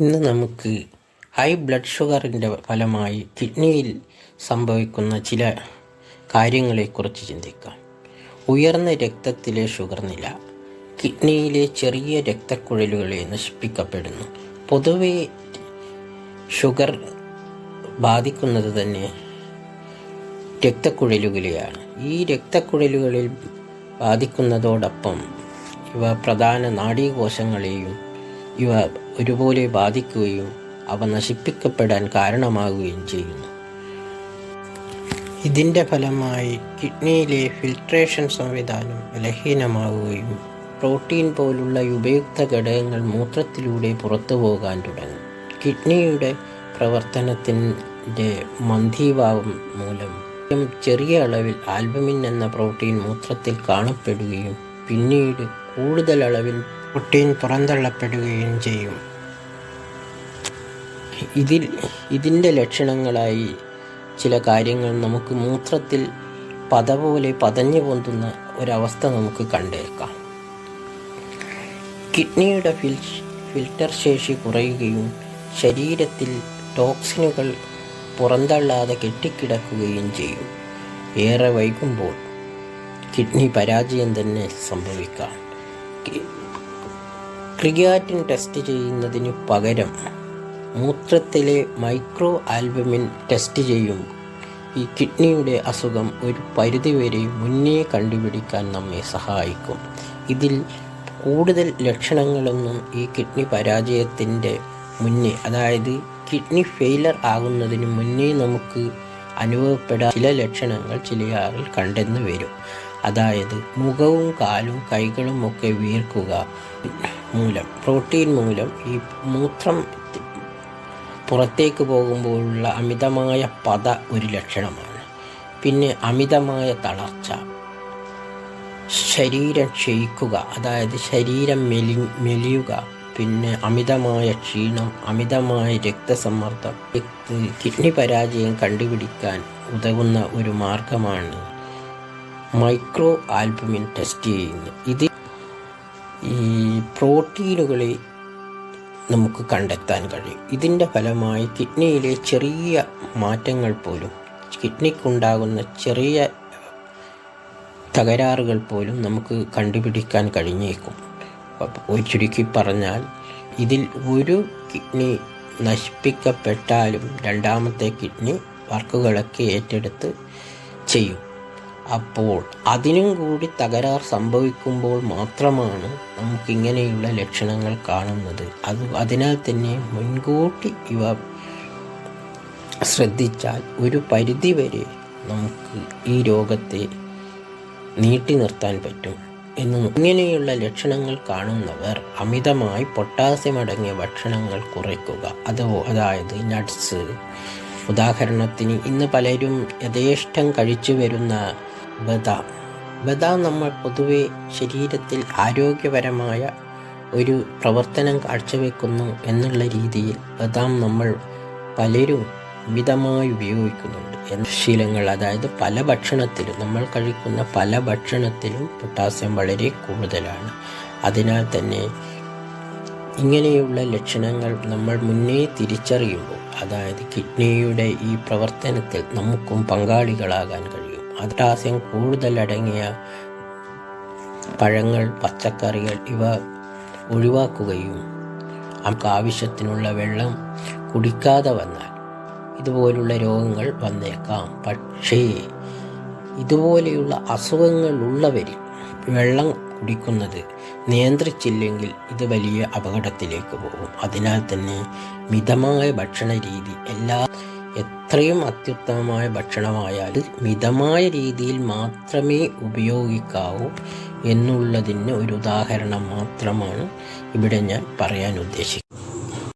ഇന്ന് നമുക്ക് high blood ഷുഗറിന്റെ ഫലമായി കിഡ്നിയിൽ സംഭവിക്കുന്ന ചില കാര്യങ്ങളെക്കുറിച്ച് ചിന്തിക്കാം. ഉയർന്ന രക്തത്തിലെ ഷുഗർ നില കിഡ്നിയിലെ ചെറിയ രക്തക്കുഴലുകളെ നശിപ്പിക്കപ്പെടുന്നു. പൊതുവെ ഷുഗർ ബാധിക്കുന്നത് തന്നെ രക്തക്കുഴലുകളെയാണ്. ഈ രക്തക്കുഴലുകളിൽ ബാധിക്കുന്നതോടൊപ്പം ഇവ പ്രധാന നാഡീകോശങ്ങളെയും ഇവ ഒരുപോലെ ബാധിക്കുകയും അവ നശിപ്പിക്കപ്പെടാൻ കാരണമാകുകയും ചെയ്യുന്നു. ഇതിന്റെ ഫലമായി കിഡ്നിയിലെ ഫിൽട്രേഷൻ സംവിധാനം ബലഹീനമാവുകയും പ്രോട്ടീൻ പോലുള്ള ഉപയുക്ത ഘടകങ്ങൾ മൂത്രത്തിലൂടെ പുറത്തു പോകാൻ തുടങ്ങും. കിഡ്നിയുടെ പ്രവർത്തനത്തിന്റെ മന്ദീഭാവം മൂലം ചെറിയ അളവിൽ ആൽബമിൻ എന്ന പ്രോട്ടീൻ മൂത്രത്തിൽ കാണപ്പെടുകയും പിന്നീട് കൂടുതൽ അളവിൽ പ്രോട്ടീൻ പുറന്തള്ളപ്പെടുകയും ചെയ്യും. ഇതിൽ ഇതിന്റെ ലക്ഷണങ്ങളായി ചില കാര്യങ്ങൾ നമുക്ക് മൂത്രത്തിൽ പത പോലെ പതഞ്ഞു പൊന്തുന്ന ഒരവസ്ഥ നമുക്ക് കണ്ടേക്കാം. കിഡ്നിയുടെ ഫിൽ ഫിൽട്ടർ ശേഷി കുറയുകയും ശരീരത്തിൽ ടോക്സിനുകൾ പുറന്തള്ളാതെ കെട്ടിക്കിടക്കുകയും ചെയ്യും. ഏറെ വൈകുമ്പോൾ കിഡ്നി പരാജയം തന്നെ സംഭവിക്കാം. ക്രിയാറ്റിൻ ടെസ്റ്റ് ചെയ്യുന്നതിന് പകരം മൂത്രത്തിലെ മൈക്രോ ആൽബമിൻ ടെസ്റ്റ് ചെയ്യും. ഈ കിഡ്നിയുടെ അസുഖം ഒരു പരിധിവരെ മുന്നേ കണ്ടുപിടിക്കാൻ നമ്മെ സഹായിക്കും. ഇതിൽ കൂടുതൽ ലക്ഷണങ്ങളൊന്നും ഈ കിഡ്നി പരാജയത്തിന്റെ മുന്നേ അതായത് കിഡ്നി ഫെയിലർ ആകുന്നതിന് മുന്നേ നമുക്ക് അനുഭവപ്പെടാൻ ചില ലക്ഷണങ്ങൾ ചിലയാറിൽ കണ്ടെന്ന് വരും. അതായത് മുഖവും കാലും കൈകളും ഒക്കെ വീർക്കുക മൂലം പ്രോട്ടീൻ മൂലം ഈ മൂത്രം പുറത്തേക്ക് പോകുമ്പോഴുള്ള അമിതമായ പത ഒരു ലക്ഷണമാണ്. പിന്നെ അമിതമായ തളർച്ച ശരീരം ക്ഷയിക്കുക അതായത് ശരീരം മെലി മെലിയുക പിന്നെ അമിതമായ ക്ഷീണം അമിതമായ രക്തസമ്മർദ്ദം കിഡ്നി പരാജയം കണ്ടുപിടിക്കാൻ ഉതകുന്ന ഒരു മാർഗമാണ് മൈക്രോ ആൽബുമിൻ ടെസ്റ്റ് ചെയ്യുന്നു. ഇത് ഈ പ്രോട്ടീനുകളെ നമുക്ക് കണ്ടെത്താൻ കഴിയും. ഇതിന്റെ ഫലമായി കിഡ്നിയിലെ ചെറിയ മാറ്റങ്ങൾ പോലും കിഡ്നിക്കുണ്ടാകുന്ന ചെറിയ തകരാറുകൾ പോലും നമുക്ക് കണ്ടുപിടിക്കാൻ കഴിഞ്ഞേക്കും. ഒരു ചുരുക്കി പറഞ്ഞാൽ ഇതിൽ ഒരു കിഡ്നി നശിപ്പിക്കപ്പെട്ടാലും രണ്ടാമത്തെ കിഡ്നി വർക്കുകളൊക്കെ ഏറ്റെടുത്ത് ചെയ്യും. അപ്പോൾ അതിനും കൂടി തകരാർ സംഭവിക്കുമ്പോൾ മാത്രമാണ് നമുക്കിങ്ങനെയുള്ള ലക്ഷണങ്ങൾ കാണുന്നത്. അത് അതിനാൽ തന്നെ മുൻകൂട്ടി ഇവ ശ്രദ്ധിച്ചാൽ ഒരു പരിധിവരെ നമുക്ക് ഈ രോഗത്തെ നീട്ടി നിർത്താൻ പറ്റും എന്ന് ഇങ്ങനെയുള്ള ലക്ഷണങ്ങൾ കാണുന്നവർ അമിതമായി പൊട്ടാസ്യം അടങ്ങിയ ഭക്ഷണങ്ങൾ കുറയ്ക്കുക. അതോ അതായത് നട്ട്സ്. ഉദാഹരണത്തിന് ഇന്ന് പലരും യഥേഷ്ടം കഴിച്ചു വരുന്ന ബദാം ബദാം നമ്മൾ പൊതുവെ ശരീരത്തിൽ ആരോഗ്യപരമായ ഒരു പ്രവർത്തനം കാഴ്ചവെക്കുന്നു എന്നുള്ള രീതിയിൽ ബദാം നമ്മൾ പലരും മിതമായി ഉപയോഗിക്കുന്നുണ്ട്. ശീലങ്ങൾ അതായത് പല ഭക്ഷണത്തിലും നമ്മൾ കഴിക്കുന്ന പല ഭക്ഷണത്തിലും പൊട്ടാസ്യം വളരെ കൂടുതലാണ്. അതിനാൽ തന്നെ ഇങ്ങനെയുള്ള ലക്ഷണങ്ങൾ നമ്മൾ മുന്നേ തിരിച്ചറിയുമ്പോൾ അതായത് കിഡ്നിയുടെ ഈ പ്രവർത്തനത്തിൽ നമുക്കും പങ്കാളികളാകാൻ കഴിയും. പൊട്ടാസ്യം കൂടുതലടങ്ങിയ പഴങ്ങൾ പച്ചക്കറികൾ ഇവ ഒഴിവാക്കുകയും നമുക്ക് ആവശ്യത്തിനുള്ള വെള്ളം കുടിക്കാതെ വന്നാൽ ഇതുപോലുള്ള രോഗങ്ങൾ വന്നേക്കാം. പക്ഷേ ഇതുപോലെയുള്ള അസുഖങ്ങൾ ഉള്ളവരിൽ വെള്ളം കുടിക്കുന്നത് നിയന്ത്രിച്ചില്ലെങ്കിൽ ഇത് വലിയ അപകടത്തിലേക്ക് പോകും. അതിനാൽ തന്നെ മിതമായ ഭക്ഷണ രീതി എല്ലാ എത്രയും അത്യുത്തമമായ ഭക്ഷണമായാൽ മിതമായ രീതിയിൽ മാത്രമേ ഉപയോഗിക്കാവൂ എന്നുള്ളതിന് ഒരു ഉദാഹരണം മാത്രമാണ് ഇവിടെ ഞാൻ പറയാൻ ഉദ്ദേശിക്കുന്നത്.